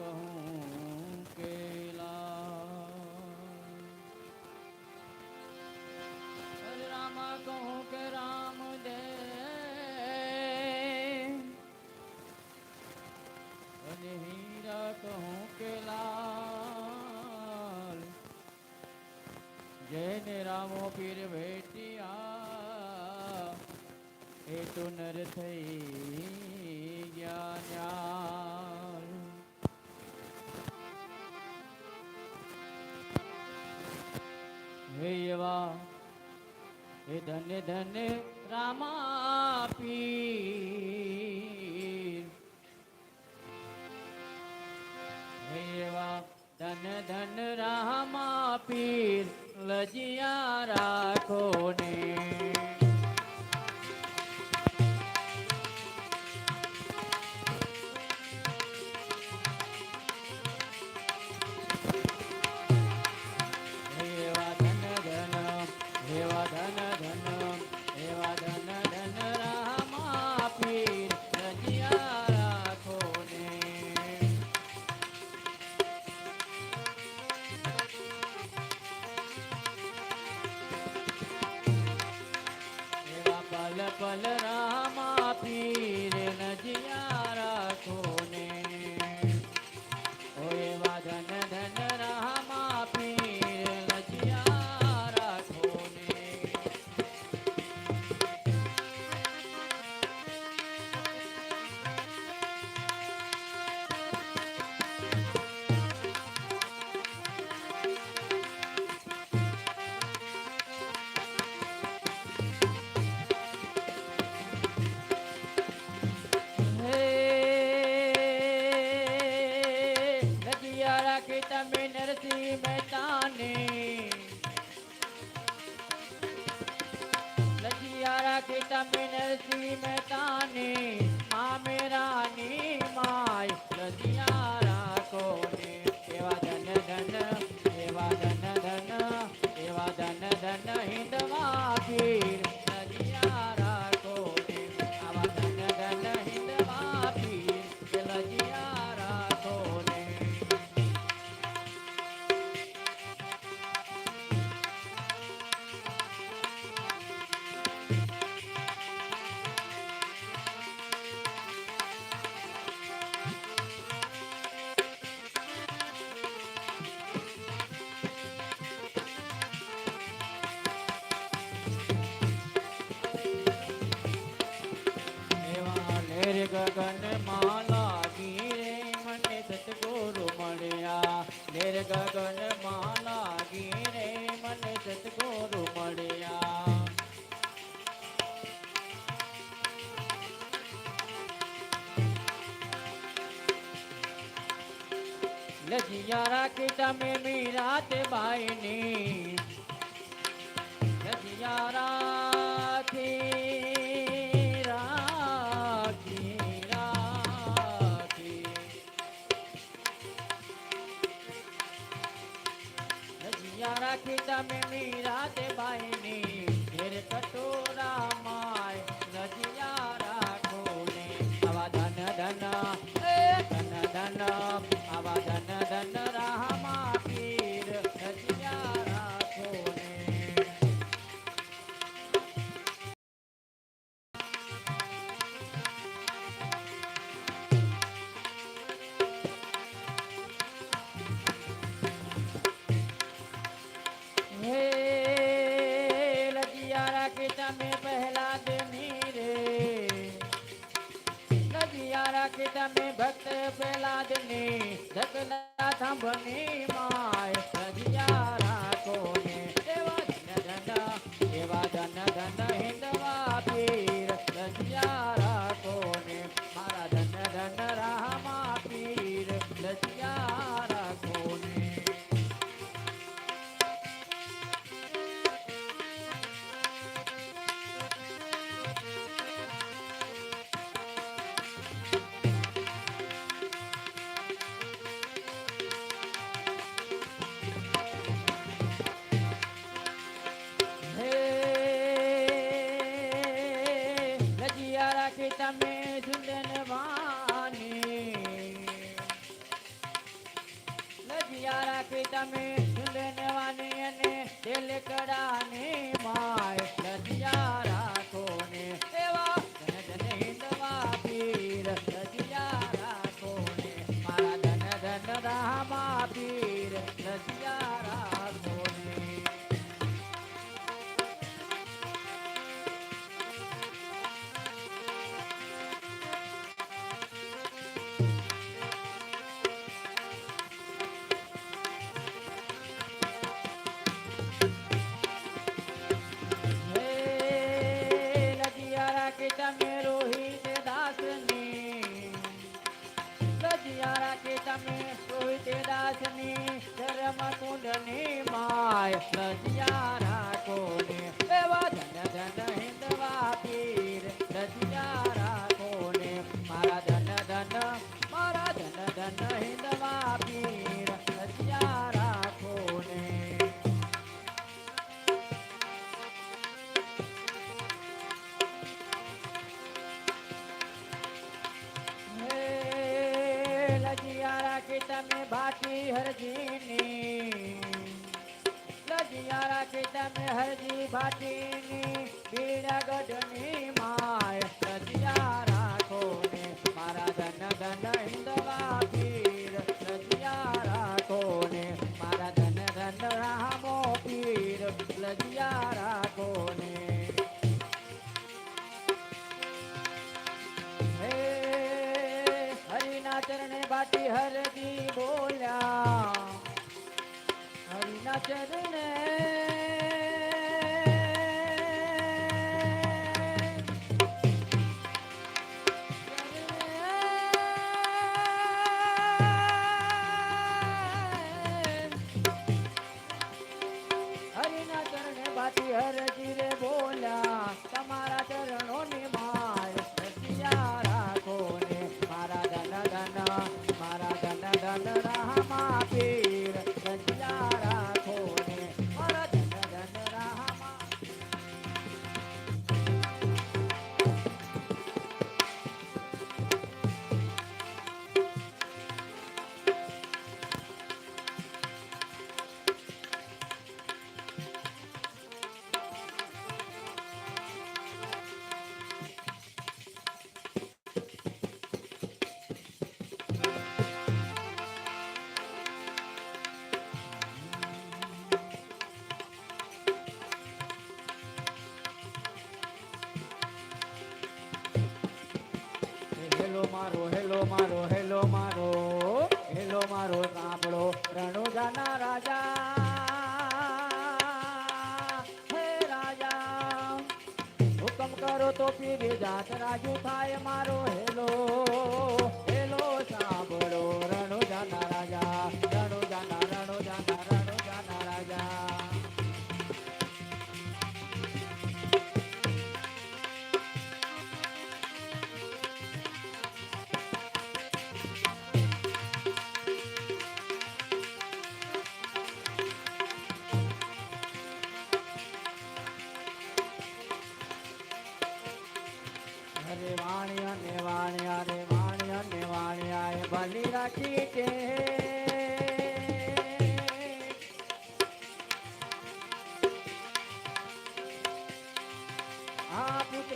કહું કેલા હરે રામા કહું કે રામ દે અને હીરા કહું કે લાલ જેને રામો પીર ભેટિયા એ તો હે એવા હે ધન્ય ધન્ય રામાપી હે એવા ધન ધન રામા પીર લજિયા રાખો ને. નદિયા રાખી તમે નરસિંહ મહેતાને મા મેરાની માય નદિયા गगन माला गिरे, मन सतगुरु मणिया निर गगन माला गिरे, मन सतगुरु मणिया लजिया राखी तमें मीरा ते भाईनी लजिया राखी રાખી તમે તમે ભક્ત પહેલા દેની જગના થાંભની માય. લજિયા રાખે તમે રોહિત દાસની ધર્મ કુંડની માય લજિયા રાખો ને. એવા ધન ધન હિંદવા પીર લજિયા રાખો ને. મારા ધન ધન, મારા ધન ધન હિંદવા પીર લજિયા રાખો ને. લજિયા રાખે તમે બાકી હરજીની. લજિયા રાખી તમે હરજી ભાટીની બીડા ગઢની માય. બોલ્યા. હરિના ચરણે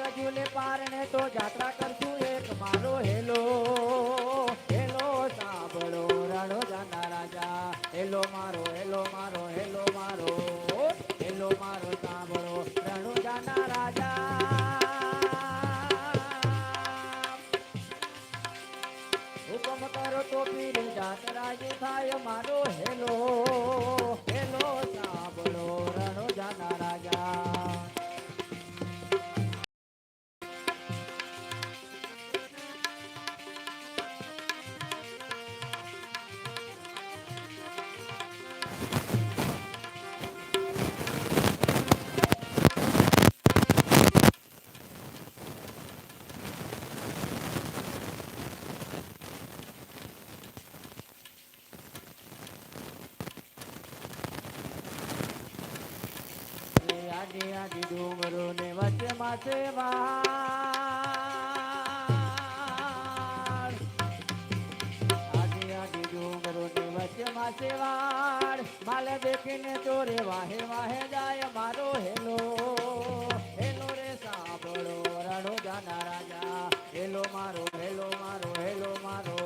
આ પુત્ર ઝૂલે પારણે તો જાત્રા કરશું એક મારો હેલો. હેલો સાંભળો, રણો જાના રાજા. હેલો મારો હેલો મારો હેલો મારો. હેલો મારો સાંભળો, રણો જાના રાજા. હુકમ કરો તો પીર જાત રાજ થાય મારો હેલો હેલો. ડુંગરોને વચ્ચે છે વાડ આગે આગે ડુંગરોને વચમાં છે વાડ માલ દેખીને ચોરે વાહે વાહે જાય મારો હેલો. હેલો રે સાંભળો, રણો જાના રાજા. હેલો મારો હેલો મારો હેલો મારો.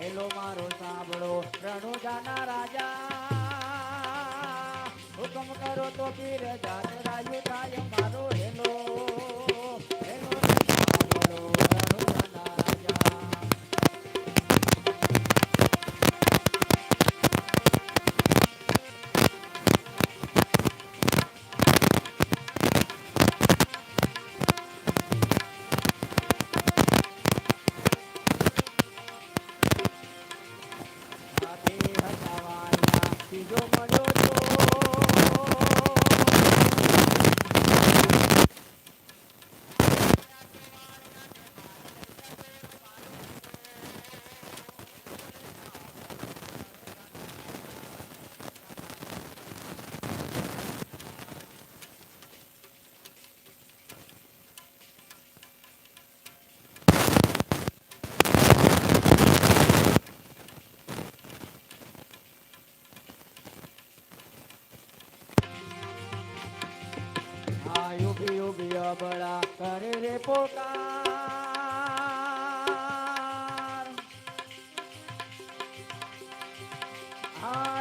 હેલો મારો સાંભળો, રણો જાના રાજા. કરો તો પીર જાત રાયુ થાય મારો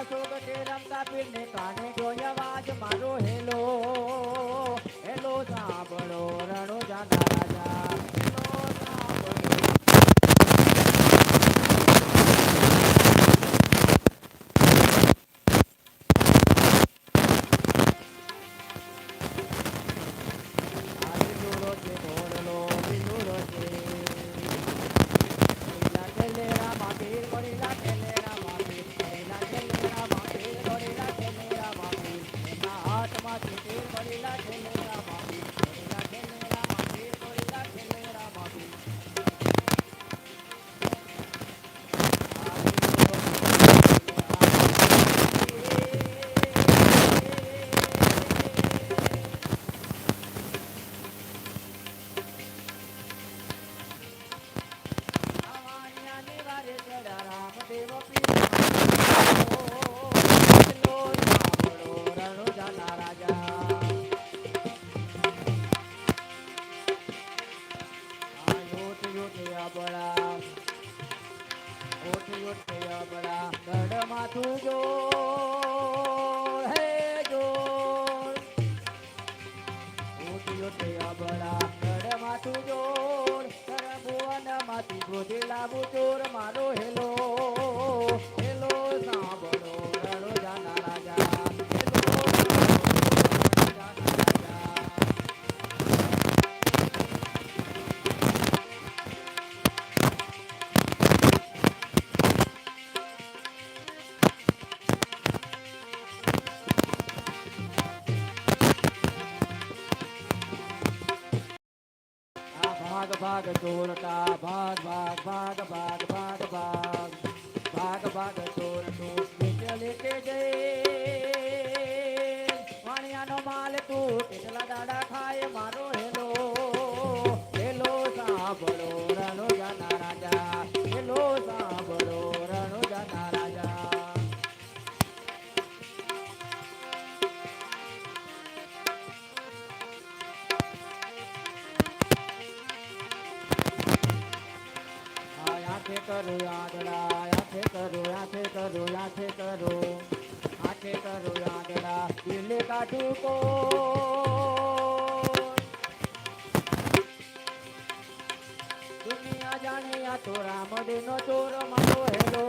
જોગતે રમતા પીરને કાને જોયા વાજ મારો હેલો. કરો લાખે કરો આખે કરો આગળા દિલ કાઢું કો દુનિયા જાણે આ તો રામદેવ નો ચોર, મારો હેલો